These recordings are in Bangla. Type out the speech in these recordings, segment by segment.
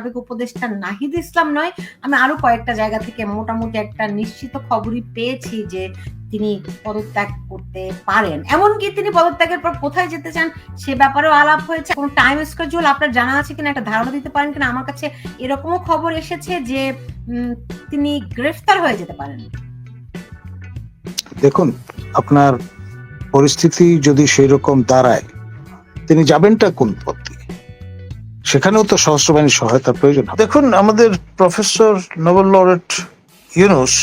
সাবেক উপদেষ্টা নাহিদ ইসলাম নয়, আমি আরও কয়েকটা জায়গা থেকে মোটামুটি একটা নিশ্চিত খবরই পেয়েছি যে তিনি পদত্যাগ করতে পারেন। এমনকি তিনি পদত্যাগের পর কোথায় যেতে চান সে ব্যাপারেও আলাপ হয়েছে। কোনো টাইম স্কেজুল আপনার জানা আছে কিনা একটা ধারণা দিতে পারেন কিনা? আমার কাছে এরকমও খবর এসেছে যে তিনি গ্রেফতার হয়ে যেতে পারেন। দেখুন, আপনার পরিস্থিতি যদি সেই রকম দাঁড়ায়, তিনি যাবেনটা কোন পথ? সেখানেও তো সশস্ত্র বাহিনীর সহায়তার প্রয়োজন দেখুন, আমাদের প্রফেসর নোবেল লরেট ইউনুস,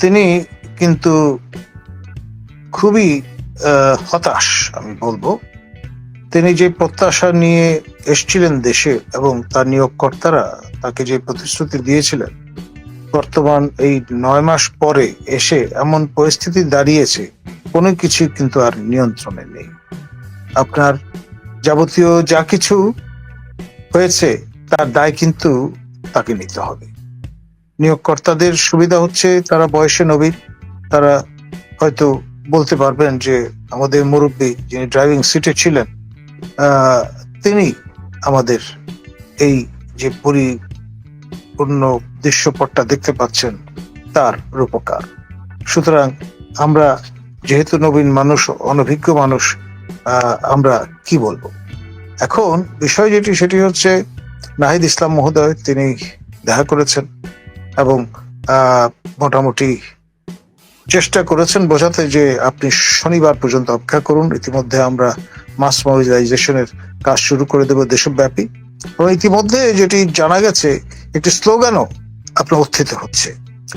তিনি কিন্তু খুবই হতাশ, আমি বলব। তিনি যে প্রত্যাশা নিয়ে এসছিলেন দেশে এবং তার নিয়োগকর্তারা তাকে যে প্রতিশ্রুতি দিয়েছিলেন, বর্তমান এই নয় মাস পরে এসে এমন পরিস্থিতি দাঁড়িয়েছে, কোনো কিছু কিন্তু আর নিয়ন্ত্রণে নেই। আপনার যাবতীয় যা কিছু হয়েছে, তার দায় কিন্তু তাকে নিতে হবে। নিয়োগকর্তাদের সুবিধা হচ্ছে, তারা বয়সে নবীন, তারা হয়তো বলতে পারবেন যে আমাদের মুরব্বী যিনি ড্রাইভিং সিটে ছিলেন তিনি আমাদের এই যে পরিপূর্ণ দৃশ্যপটটা দেখতে পাচ্ছেন, তার রূপকার। সুতরাং আমরা যেহেতু নবীন মানুষ, অনভিজ্ঞ মানুষ আমরা কি বলব? এখন বিষয় যেটি, সেটি হচ্ছে নাহিদ ইসলাম মহোদয় তিনি দেখা করেছেন এবং মোটামুটি চেষ্টা করেছেন বোঝাতে যে আপনি শনিবার পর্যন্ত অপেক্ষা করুন, ইতিমধ্যে আমরা মাস মোবিলাইজেশনের কাজ শুরু করে দেব দেশব্যাপী। এবং ইতিমধ্যে যেটি জানা গেছে, একটি স্লোগানও আপনার উত্থিত হচ্ছে।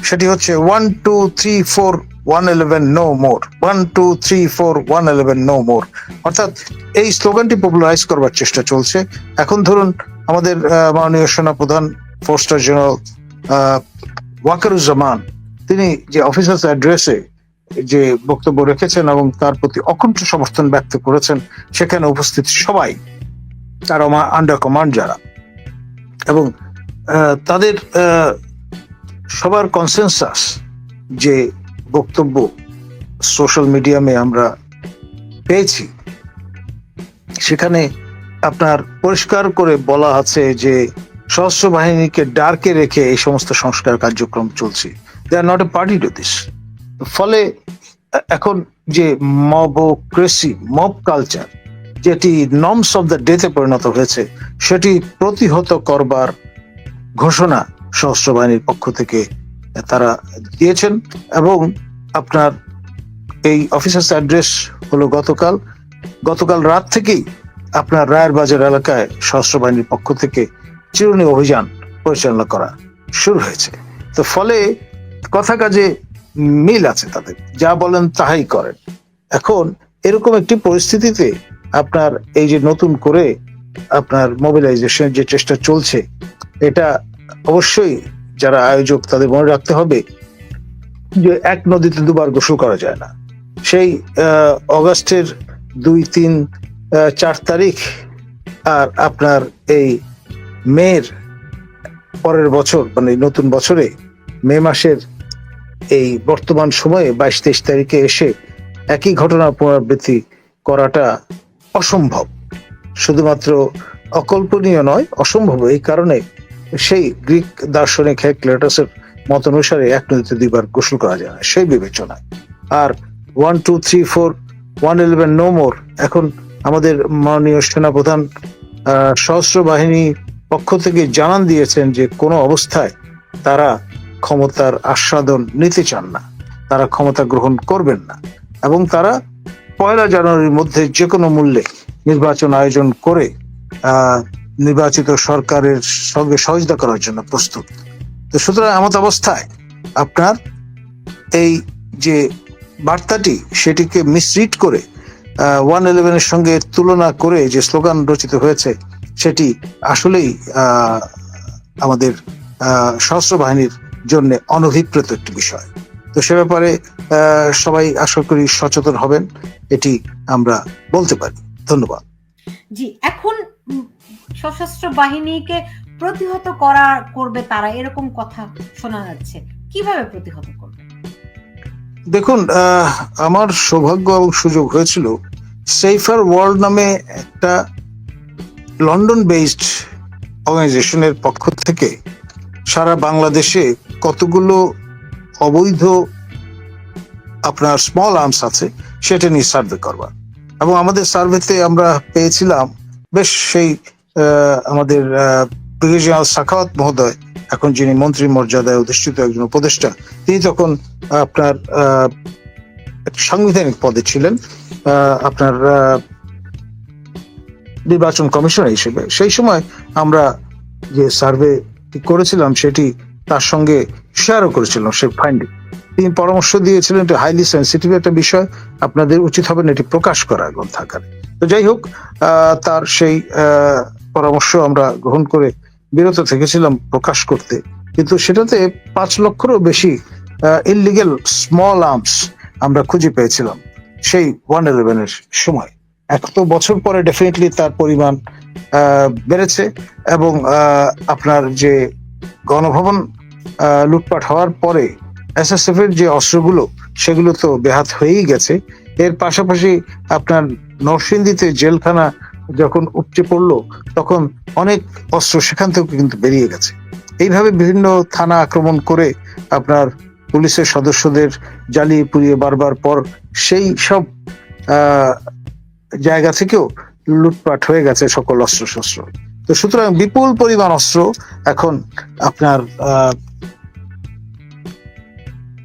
সেটি হচ্ছে one two three four one eleven no more one two three four one eleven no more অর্থাৎ এই স্লোগানটি পপুলারাইজ করবার চেষ্টা চলছে। এখন ধরুন আমাদের মাননীয় সেনাপ্রধান ফোর স্টার জেনারেল ওয়াকারুজ্জামান, তিনি যে অফিসার্স অ্যাড্রেসে যে বক্তব্য রেখেছেন এবং তার প্রতি অকুণ্ঠ সমর্থন ব্যক্ত করেছেন, সেখানে উপস্থিত সবাই, তার আন্ডার কমান্ড যারা। এবং তাদের সবার কনসেনসাস যে বক্তব্য সোশ্যাল মিডিয়ামে আমরা পেয়েছি। সেখানে আপনার পরিষ্কার করে বলা আছে যে সশস্ত্র বাহিনীকে ডার্কে রেখে এই সমস্ত সংস্কার কার্যক্রম চলছে। They are not a party to this ফলে এখন যে মবোক্রেসি মব কালচার যেটি নর্মস অফ দ্য ডেতে পরিণত হয়েছে, সেটি প্রতিহত করবার ঘোষণা সশস্ত্র বাহিনীর পক্ষ থেকে তারা দিয়েছেন এবং আপনার এই অফিসার্স অ্যাড্রেস হলো গতকাল। গতকাল রাত থেকেই আপনার রায়ের বাজার এলাকায় সশস্ত্র বাহিনীর পক্ষ থেকে চিরুনি অভিযান পরিচালনা করা শুরু হয়েছে। তো ফলে কথা কাজে মিল আছে তাদের। যা বলেন তাহাই করেন। এখন এরকম একটি পরিস্থিতিতে আপনার এই যে নতুন করে আপনার মোবিলাইজেশন যে চেষ্টা চলছে, এটা অবশ্যই যারা আয়োজক তাদের মনে রাখতে হবে যে এক নদীতে দুবার গোসল করা যায় না। সেই অগাস্টের দুই, তিন চার তারিখ আর আপনার এই মের পরের বছর মানে নতুন বছরে মে মাসের এই বর্তমান সময়ে বাইশ, তেইশ তারিখে এসে একই ঘটনা পুনরাবৃত্তি করাটা অসম্ভব। শুধুমাত্র অকল্পনীয় নয়, অসম্ভব। এই কারণে সেই গ্রিক দার্শনিক হেকলেটাসের মত অনুসারে এক নদীতে দুইবার গোসল করা যায়, সেই বিবেচনায়। আর one two three four one eleven no more এখন আমাদের মাননীয় সেনাপ্রধান সশস্ত্র বাহিনী পক্ষ থেকে জানান দিয়েছেন যে কোনো অবস্থায় তারা ক্ষমতার আস্বাদন নিতে চান না, তারা ক্ষমতা গ্রহণ করবেন না এবং তারা পয়লা জানুয়ারির মধ্যে যে কোনো মূল্যে নির্বাচন আয়োজন করে নির্বাচিত সরকারের সঙ্গে সহযোগিতা করার জন্য প্রস্তুত। তো সুতরাং এমত অবস্থায় আপনার এই যে বার্তাটি সেটিকে মিসরিড করে ওয়ান ইলেভেনের সঙ্গে তুলনা করে যে স্লোগান রচিত হয়েছে, সেটি আসলেই আমাদের সশস্ত্র বাহিনীর জন্য অনভিপ্রেত একটি বিষয়। তো সে ব্যাপারে সবাই আশা করি সচেতন হবেন, এটি আমরা বলতে পারি। ধন্যবাদ। জি, এখন সশস্ত্র বাহিনীকে প্রতিহত করা করবে তারা, এরকম কথা শোনা যাচ্ছে। কীভাবে প্রতিহত করবে? দেখুন আমার সৌভাগ্য এবং সুযোগ হয়েছিল সেফার ওয়ার্ল্ড নামে একটা লন্ডন বেসড অর্গানাইজেশনের পক্ষ থেকে সারা বাংলাদেশে কতগুলো অবৈধ আপনার স্মল আর্মস আছে, সেটা নিয়ে সার্ভে করবার। এবং আমাদের সার্ভেতে আমরা পেয়েছিলাম বেশ সেই আমাদের ব্রিগেডিয়ার সাখাওয়াত মহোদয়, এখন যিনি মন্ত্রী মর্যাদায় অধিষ্ঠিত একজন উপদেষ্টা, তিনি তখন আপনার সাংবিধানিক পদে ছিলেন আপনার নির্বাচন কমিশনার হিসেবে, সেই সময় আমরা যে সার্ভে করেছিলাম, সেটি তার সঙ্গে শেয়ারও করেছিলাম সেই ফাইন্ডিং তিনি পরামর্শ দিয়েছিলেন হাইলি সেন্সিটিভ একটা বিষয়, আপনাদের উচিত হবে না এটি প্রকাশ করা গ্রন্থাকারে তো যাই হোক তার সেই পরামর্শ আমরা গ্রহণ করে বিরত থেকেছিলাম প্রকাশ করতে। কিন্তু সেটাতে পাঁচ লক্ষেরও বেশি ইলিগেল স্মল আর্মস আমরা খুঁজে পেয়েছিলাম সেই ওয়ান ইলেভেনের সময়। এত বছর পরে ডেফিনেটলি তার পরিমাণ বেড়েছে এবং আপনার যে গণভবন লুটপাট হওয়ার পরে এসএসএফ এর যে অস্ত্রগুলো, সেগুলো তো বেহাত হয়েই গেছে। এর পাশাপাশি আপনার নরসিংদীতে জেলখানা যখন উপচে পড়ল, তখন অনেক অস্ত্র সেখান থেকে কিন্তু বেরিয়ে গেছে। এইভাবে বিভিন্ন থানা আক্রমণ করে আপনার পুলিশের সদস্যদের জ্বালিয়ে পুড়িয়ে বারবার পর সেই সব জায়গা থেকেও লুটপাট হয়ে গেছে সকল অস্ত্র শস্ত্র তো সুতরাং বিপুল পরিমাণ অস্ত্র এখন আপনার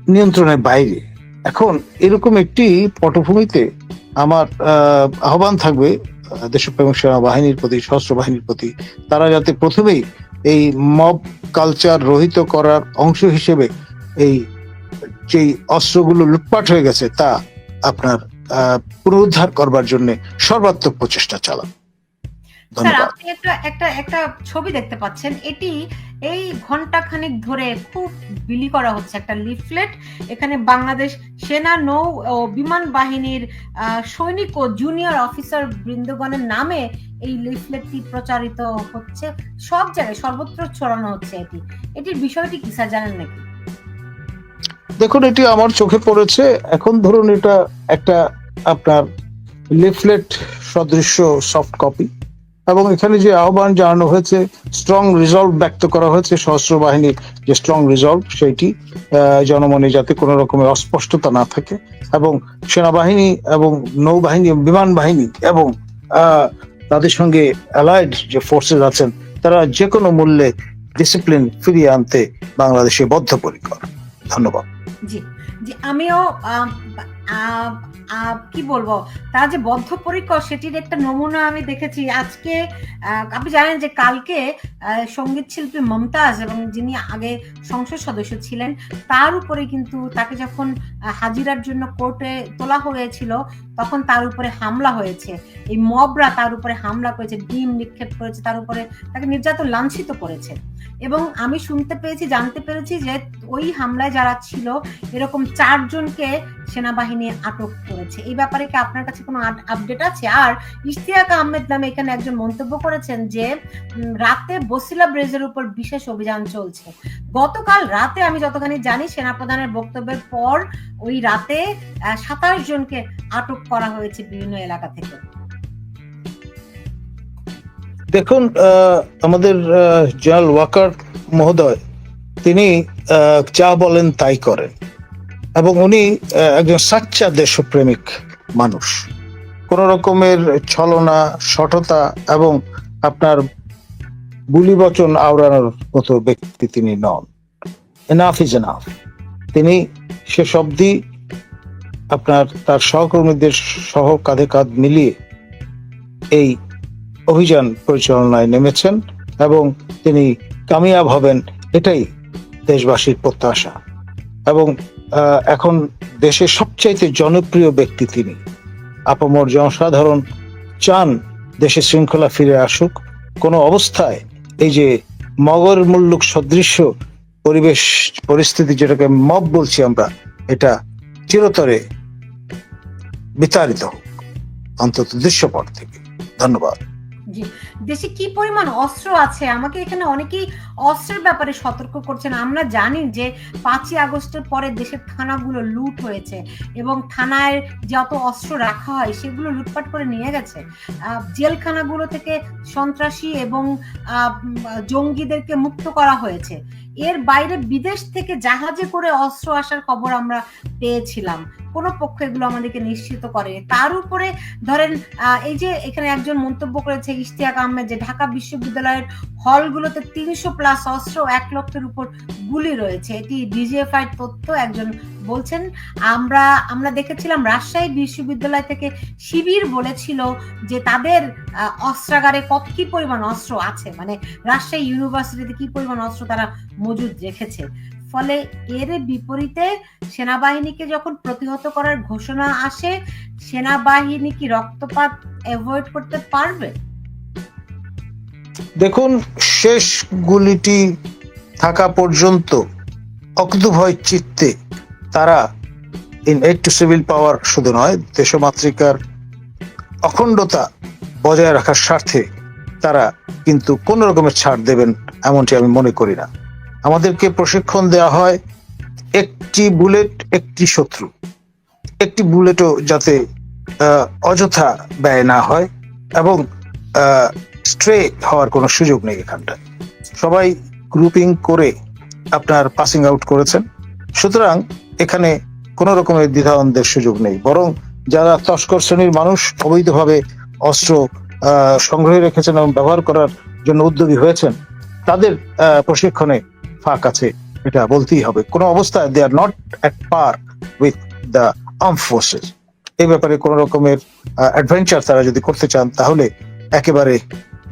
নিয়ন্ত্রণের বাইরে। এখন এরকম একটি পটভূমিতে আমার আহ্বান থাকবে দেশপ্রেমিক সেনাবাহিনীর প্রতি, সশস্ত্র বাহিনীর প্রতি, তারা যাতে প্রথমেই এই মব কালচার রহিত করার অংশ হিসেবে এই যেই অস্ত্রগুলো লুটপাট হয়ে গেছে তা আপনার পুনরুদ্ধার করবার জন্য সর্বাত্মক প্রচেষ্টা চালান। স্যার আপনি একটা একটা একটা ছবি দেখতে পাচ্ছেন। এটি এই ঘণ্টা খানিক ধরে খুব বিলি করা হচ্ছে একটা লিফলেট। এখানে বাংলাদেশ সেনা নৌ ও বিমান বাহিনীর সৈনিক ও জুনিয়র অফিসার বৃন্দগণের নামে এই লিফলেটটি প্রচারিত হচ্ছে। সব জায়গায় সর্বত্র ছড়ানো হচ্ছে এটি। এটির বিষয়টি কি স্যার জানেন নাকি? দেখুন এটি আমার চোখে পড়েছে। এখন ধরুন এটা একটা আপনার লিফলেট সদৃশ্য সফট কপি। এবং এখানে যে আহ্বান জানানো হয়েছে স্ট্রং রিজলভ ব্যক্ত করা হয়েছে সশস্ত্র বাহিনীর যে স্ট্রং রিজলভ সেইটি জনমনে যাতে কোনো রকমের অস্পষ্টতা না থাকে এবং সেনাবাহিনী এবং নৌবাহিনী বিমান বাহিনী এবং তাদের সঙ্গে অ্যালাইড যে ফোর্সেস আছেন তারা যে কোনো মূল্যে ডিসিপ্লিন ফিরিয়ে আনতে বাংলাদেশে বদ্ধপরিকর। ধন্যবাদ। জি জি আমিও আম, আম, আম, কি বলব? তারা যে বদ্ধ বদ্ধপরিকর সেটির একটা নমুনা আমি দেখেছি। আজকে আপনি জানেন যে কালকে সংগীত শিল্পী মমতাজ এবং যিনি আগে সংসদ সদস্য ছিলেন, তার উপরে কিন্তু তাকে যখন হাজিরার জন্য কোর্টে তোলা হয়েছিল, তখন তার উপরে হামলা হয়েছে। এই মবরা তার উপরে হামলা করেছে, ডিম নিক্ষেপ করেছে, তার উপরে তাকে নির্যাতন লাঞ্ছিত করেছে। এবং আমি শুনতে পেয়েছি, জানতে পেরেছি যে ওই হামলায় যারা ছিল, এরকম চারজনকে সেনাবাহিনী আটক করেছে। এই ব্যাপারে কি আপনার কাছে কোনো আপডেট আছে? আর ইশতিয়াক আহমেদ নামে এখানে একজন মন্তব্য করেছেন যে রাতে বসিলা ব্রিজের উপর বিশেষ অভিযান চলছে। গতকাল রাতে আমি যতখানি জানি সেনাপ্রধানের বক্তব্যের পর ওই রাতে সাতাশ জনকে আটক করা হয়েছে বিভিন্ন এলাকা থেকে। দেখুন আমাদের জেনারেল ওয়াকার মহোদয়, তিনি যা বলেন তাই করেন। এবং উনি একজন সাচ্চা দেশপ্রেমিক মানুষ। কোন রকমের ছলনা, সঠতা এবং আপনার বুলি বচন আওড়ানোর মতো ব্যক্তি তিনি নন। এনাফ ইজ এনাফ তিনি শেষ অবধি আপনার তার সহকর্মীদের সহ কাঁধে কাঁধ মিলিয়ে এই অভিযান পরিচালনায় নেমেছেন এবং তিনি কামিয়াব হবেন, এটাই দেশবাসীর প্রত্যাশা। এবং এখন দেশের সবচাইতে জনপ্রিয় ব্যক্তি তিনি। আপামর জনসাধারণ চান দেশে শৃঙ্খলা ফিরে আসুক। কোনো অবস্থায় এই যে মগর মুল্লুক সদৃশ্য পরিবেশ, পরিস্থিতি যেটাকে মব বলছি আমরা, এটা চিরতরে বিতাড়িত হোক। অন্তত দৃশ্যপট থেকে। ধন্যবাদ। জি। দেশে কি পরিমাণ অস্ত্র আছে? আমাকে এখানে অনেকেই অস্ত্রের ব্যাপারে সতর্ক করছেন। আমরা জানি যে পাঁচই আগস্টের পরে দেশের থানাগুলো লুট হয়েছে এবং থানায় যত অস্ত্র রাখা হয়, সেগুলো লুটপাট করে নিয়ে গেছে। জেলখানাগুলো থেকে সন্ত্রাসী এবং জঙ্গিদেরকে মুক্ত করা হয়েছে। এর বাইরে বিদেশ থেকে জাহাজে করে অস্ত্র আসার খবর আমরা পেয়েছিলাম। কোনো পক্ষ এগুলো আমাদেরকে নিশ্চিত করে। তার উপরে ধরেন এই যে এখানে একজন মন্তব্য করেছে ইশতিয়াক আহমেদ যে ঢাকা বিশ্ববিদ্যালয়ের হলগুলোতে তিনশো প্লাস অস্ত্র এক লক্ষের উপর গুলি রয়েছে। এটি ডিজিএফআই তথ্য, একজন বলছেন, আমরা আমরা দেখেছিলাম রাজশাহী বিশ্ববিদ্যালয় থেকে শিবির বলেছিল যে তাদের অস্ত্রাগারে কত, কি পরিমাণ অস্ত্র আছে? মানে রাজশাহী ইউনিভার্সিটিতে কি পরিমাণ অস্ত্র তারা মজুদ রেখেছে? ফলে এর বিপরীতে সেনাবাহিনীকে যখন প্রতিহত করার ঘোষণা আসে, সেনাবাহিনী কি রক্তপাত অ্যাভয়েড করতে পারবে? দেখুন, শেষ গুলিটি থাকা পর্যন্ত অকুতভয় চিত্তে তারা in aid to civil power শুধু নয়, দেশমাতৃকার অখণ্ডতা বজায় রাখার স্বার্থে তারা কিন্তু কোন রকমের ছাড় দেবেন, এমনটি আমি মনে করি না। আমাদেরকে প্রশিক্ষণ দেওয়া হয় একটি বুলেট, একটি শত্রু। একটি বুলেটও যাতে অযথা ব্যয় না হয় এবং স্ট্রে হওয়ার কোনো সুযোগ নেই এখানটায়। সবাই গ্রুপিং করে আপনার পাসিং আউট করেছেন। সুতরাং এখানে কোনো রকমের দ্বিধাদ্বন্দ্বের সুযোগ নেই। বরং যারা তস্কর শ্রেণির মানুষ, অবৈধভাবে অস্ত্র সংগ্রহে রেখেছেন এবং ব্যবহার করার জন্য উদ্যোগী হয়েছেন, তাদের প্রশিক্ষণে ফাঁক আছে এটা বলতেই হবে। কোনো অবস্থায় they are not at par with the arm forces এই ব্যাপারে কোন রকমের অ্যাডভেঞ্চার তারা যদি করতে চান তাহলে একেবারে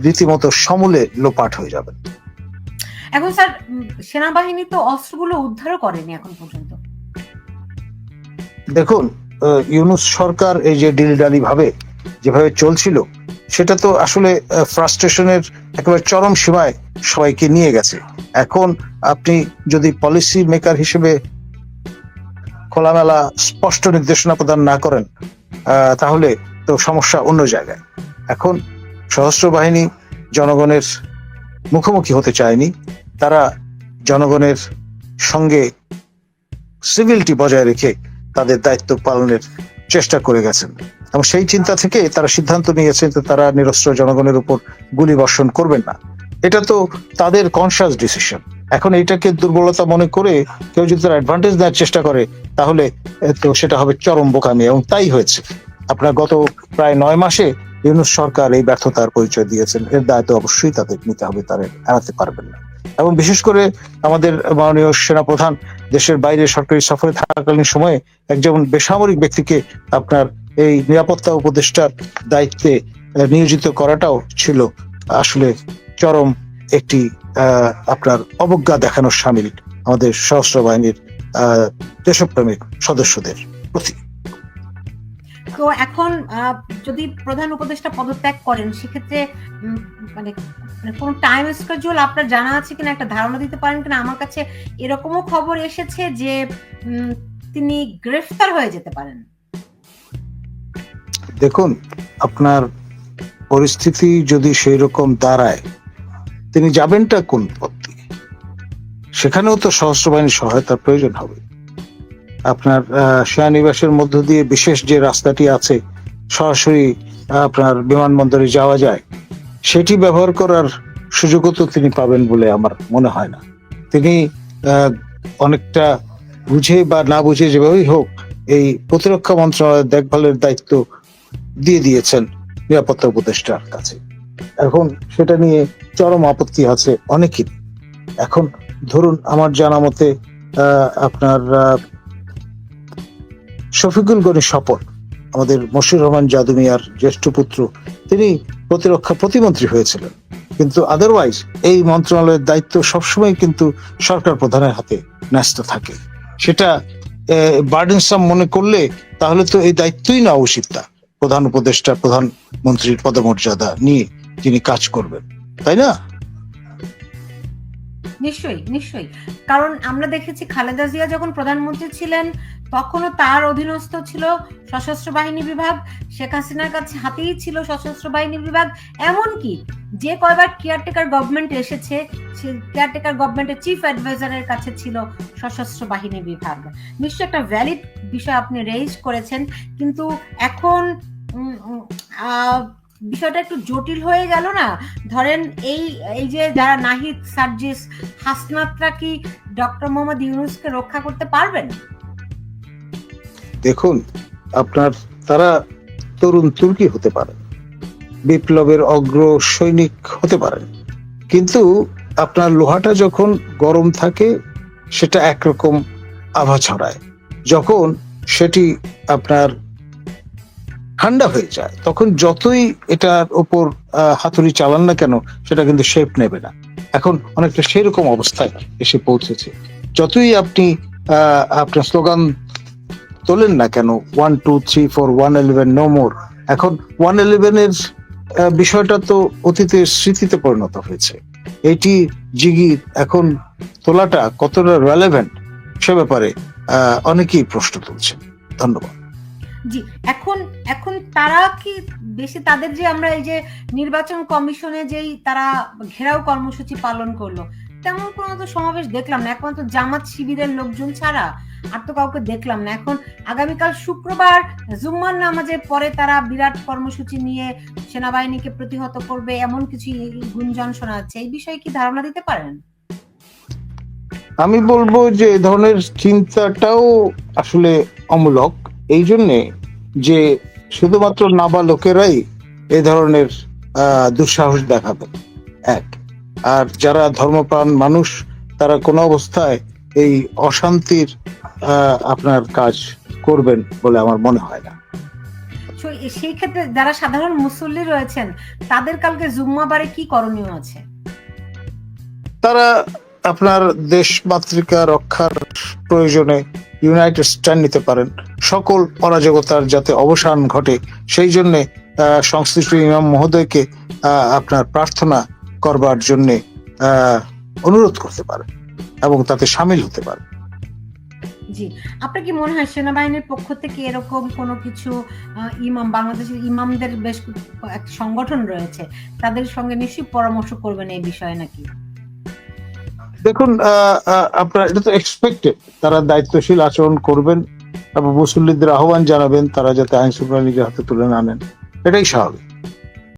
রীতিমতো সমূলে লোপাট হয়ে যাবে। এখন স্যার সেনাবাহিনী তো অস্ত্রগুলো উদ্ধারও করেনি এখন পর্যন্ত। দেখুন ইউনুস সরকার এই যে ডিলডালি ভাবে যেভাবে চলছিল সেটা তো আসলে ফ্রাস্ট্রেশনের একেবারে চরম সীমায় সবাইকে নিয়ে গেছে। এখন আপনি যদি পলিসি মেকার হিসেবে খোলামেলা, স্পষ্ট নির্দেশনা প্রদান না করেন তাহলে তো সমস্যা অন্য জায়গায়। এখন সশস্ত্র বাহিনী জনগণের মুখোমুখি হতে চায়নি। তারা জনগণের সঙ্গে সিভিলটি বজায় রেখে তাদের দায়িত্ব পালনের চেষ্টা করে গেছেন। এবং সেই চিন্তা থেকে তারা সিদ্ধান্ত নিয়েছেন তারা নিরস্ত্র জনগণের উপর গুলি বর্ষণ করবেন না। এটা তো তাদের কনসিয়াস ডিসিশন এখন এইটাকে দুর্বলতা মনে করে কেউ যদি তার অ্যাডভান্টেজ নেওয়ার চেষ্টা করে, তাহলে তো সেটা হবে চরম বোকামি এবং তাই হয়েছে। আপনার গত প্রায় নয় মাসে ইউনুস সরকার এই ব্যর্থতার পরিচয় দিয়েছেন। এর দায়িত্ব অবশ্যই তাদের নিতে হবে, তারা এড়াতে পারবেন না। এবং বিশেষ করে আমাদের মাননীয় সেনাপ্রধান, দেশের বাইরে সরকারি সফরে থাকাকালীন সময়ে একজন বেসামরিক ব্যক্তিকে আপনার এই নিরাপত্তা উপদেষ্টার দায়িত্বে নিয়োজিত করাটাও ছিল আসলে চরম একটি আহ, আপনার অবজ্ঞা দেখানোর সামিল আমাদের সশস্ত্র বাহিনীর দেশপ্রেমিক সদস্যদের প্রতি। তো এখন যদি প্রধান উপদেষ্টা পদত্যাগ করেন সেক্ষেত্রে মানে কোন টাইম স্কেজুয়াল আপনার জানা আছে কিনা একটা ধারণা দিতে পারেন কিনা? আমার কাছে এরকমও খবর এসেছে যে তিনি গ্রেফতার হয়ে যেতে পারেন। দেখুন আপনার পরিস্থিতি যদি সেই রকম দাঁড়ায় তিনি যাবেনটা কোন পথ দিয়ে? সেখানেও তো বাহিনীর সহায়তার প্রয়োজন হবে। আপনার সেনানিবাসের মধ্য দিয়ে বিশেষ যে রাস্তাটি আছে, সরাসরি আপনার বিমানবন্দরে যাওয়া যায়, সেটি ব্যবহার করার সুযোগও তো তিনি পাবেন বলে আমার মনে হয় না। তিনি অনেকটা বুঝে বা না বুঝে যেভাবেই হোক এই প্রতিরক্ষা মন্ত্রণালয়ের দেখভালের দায়িত্ব দিয়ে দিয়েছেন নিরাপত্তা উপদেষ্টার কাছে। এখন সেটা নিয়ে চরম আপত্তি আছে অনেকেরই এখন ধরুন আমার জানা মতে আপনার শফিকুল গনি স্বপন, আমাদের মশিউর রহমান জাদু মিয়ার জ্যেষ্ঠ পুত্র, তিনি প্রতিরক্ষা প্রতিমন্ত্রী হয়েছিলেন। কিন্তু আদারওয়াইজ এই মন্ত্রণালয়ের দায়িত্ব সবসময় কিন্তু সরকার প্রধানের হাতে ন্যস্ত থাকে। সেটা বার্ডেনসাম মনে করলে তাহলে তো এই দায়িত্বই না উচিত প্রধান উপদেষ্টা প্রধানমন্ত্রীর পদমর্যাদা নিয়ে। যিনি কাজ করবেন, তাই না? নিশ্চয়ই নিশ্চয়ই। কারণ আমরা দেখেছি খালেদা জিয়া যখন প্রধানমন্ত্রী ছিলেন, তখনও তার অধীনস্থ ছিল সশস্ত্র বাহিনী বিভাগ। শেখ হাসিনার কাছে হাতেই ছিল সশস্ত্র বাহিনী বিভাগ। এমনকি যে কয়বার কেয়ারটেকার গভর্নমেন্ট এসেছে, সে কেয়ারটেকার গভর্নমেন্টের চিফ অ্যাডভাইজারের কাছে ছিল সশস্ত্র বাহিনী বিভাগ। নিশ্চয়ই একটা ভ্যালিড বিষয় আপনি রেইজ করেছেন, কিন্তু এখন বিষয়টা একটু জটিল হয়ে গেল না? ধরেন এই এই যে যারা নাহিদ, সার্জিস, হাসনাতরা কি ডক্টর মোহাম্মদ ইউনুসকে রক্ষা করতে পারবেন? দেখুন, আপনার, তারা তরুণ তুর্কি হতে পারে, বিপ্লবের অগ্র সৈনিক হতে পারেন কিন্তু আপনার লোহাটা যখন গরম থাকে, সেটা একরকম আভা ছড়ায়। যখন সেটি আপনার ঠান্ডা হয়ে যায়, তখন যতই এটার ওপর হাতুড়ি চালান না কেন, সেটা কিন্তু শেপ নেবে না। এখন অনেকটা সেরকম অবস্থায় এসে পৌঁছেছে। যতই আপনি আপনার স্লোগান তোলেন না কেন one two three four one eleven no more এখন ওয়ান ইলেভেনের বিষয়টা তো অতীতের স্মৃতিতে পরিণত হয়েছে। এটি জিগির এখন তোলাটা কতটা রেলেভেন্ট সে ব্যাপারে অনেকেই প্রশ্ন তুলছেন। ধন্যবাদ। জি, এখন এখন তারা কি বেশি তাদের যে আমরা এই যে নির্বাচন কমিশনে যেই তারা ঘেরাও কর্মসূচি পালন করল, তেমন কোনো তো সমাবেশ দেখলাম না, একমাত্র জামাত শিবিরের লোকজন ছাড়া আর তো কাউকে দেখলাম না। এখন আগামীকাল শুক্রবার জুম্মার নামাজের পরে তারা বিরাট কর্মসূচি নিয়ে সেনাবাহিনীকে প্রতিহত করবে, এমন কিছু গুঞ্জন শোনা যাচ্ছে। এই বিষয়ে কি ধারণা দিতে পারেন? আমি বলব যে এ ধরনের চিন্তাটাও আসলে অমূলক। এই জন্যে যে শুধুমাত্র নাবালকেরাই এ ধরনের দুঃসাহস দেখাবে এক আর যারা ধর্মপ্রাণ মানুষ তারা কোনো অবস্থায় এই অশান্তির আপনার কাজ করবেন বলে আমার মনে হয় না। সেই ক্ষেত্রে যারা সাধারণ মুসল্লি রয়েছেন তাদের কালকে জুম্মাবারে কি করণীয় আছে? তারা আপনার দেশ মাতৃকা রক্ষার প্রয়োজনে ইউনাইটেড স্ট্যান্ড নিতে পারেন। সকল অরাজকতার যাতে অবসান ঘটে, সেই জন্য সংশ্লিষ্ট ইমাম মহোদয়কে আপনার প্রার্থনা করবার জন্য অনুরোধ করতে পারেন এবং তাতে সামিল হতে পারেন। জি, আপনার কি মনে হয় সেনাবাহিনীর পক্ষ থেকে এরকম কোনো কিছু ইমাম, বাংলাদেশের ইমামদের বেশ এক সংগঠন রয়েছে, তাদের সঙ্গে নিশ্চয়ই পরামর্শ করবেন এই বিষয়ে নাকি? দেখুন আপনার এটা তো এক্সপেক্টেড তারা দায়িত্বশীল আচরণ করবেন তারপর মুসল্লিদের আহ্বান জানাবেন, তারা যাতে আইন শৃঙ্খলা নিজের হাতে তুলে না এটাই স্বাভাবিক।